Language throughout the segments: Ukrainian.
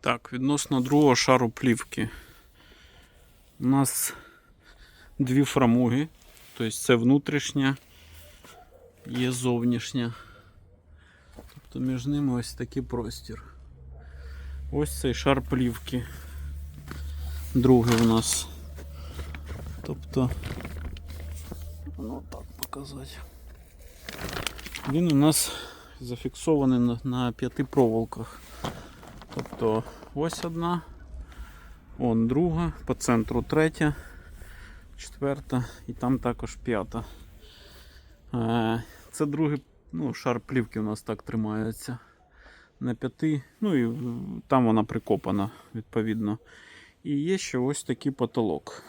Так, відносно другого шару плівки. У нас дві фрамуги. Тобто це внутрішня, є зовнішня. Тобто між ними ось такий простір. Ось цей шар плівки. Другий у нас. Тобто. Ну так показати. Він у нас зафіксований на, п'яти проволоках. Тобто ось одна, он друга, по центру третя, четверта і там також п'ята. Е, Це другий ну, шар плівки у нас так тримається. На п'яти, ну і там вона прикопана, відповідно. І є ще ось такий потолок.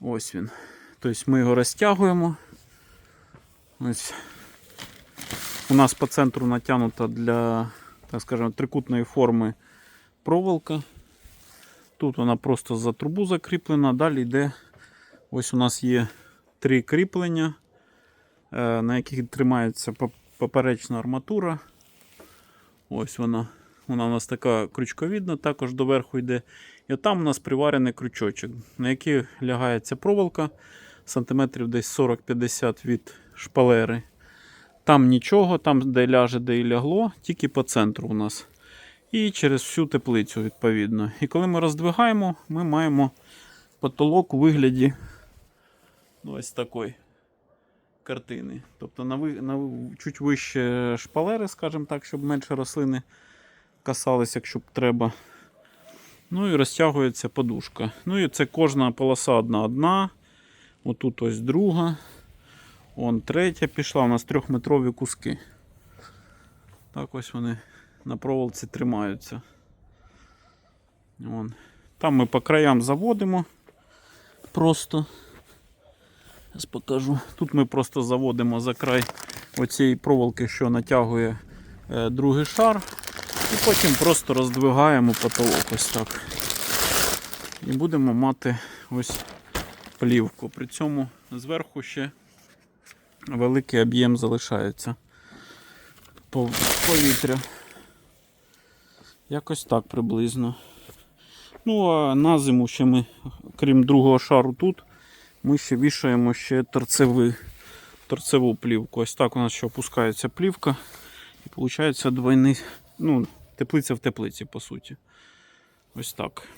Ось він. Тобто ми його розтягуємо. Ось. У нас по центру натягнута для, так скажемо, трикутної форми проволока. Тут вона просто за трубу закріплена. Далі йде. Ось у нас є три кріплення, е, на яких тримається поперечна арматура. Ось вона. Вона у нас така крючковідна, також доверху йде. І там у нас приварений крючочок, на який лягається проволока сантиметрів десь 40-50 від шпалери. Там нічого, там де ляже, де і лягло, тільки по центру у нас. І через всю теплицю, відповідно. І коли ми роздвигаємо, ми маємо потолок у вигляді ось такої картини. Тобто на, на чуть вище шпалери, скажімо так, щоб менше рослини касались, якщо б треба. Ну і розтягується подушка. Ну і це кожна полоса одна одна. Отут ось друга. Вон третя пішла. У нас трьохметрові куски. Так ось вони на проволоці тримаються. Вон. Там ми по краям заводимо. Просто. Зараз покажу. Тут ми просто заводимо за край оцієї проволоки, що натягує е, другий шар. І потім просто роздвигаємо потолок ось так. І будемо мати ось плівку. При цьому зверху ще великий об'єм залишається Пов- повітря. Якось так приблизно. Ну, а на зиму ще ми, крім другого шару тут, ми ще вішаємо ще торцеви, торцеву плівку. Ось так у нас ще опускається плівка. І виходить двойний, ну, теплиця в теплиці, по суті. Ось так.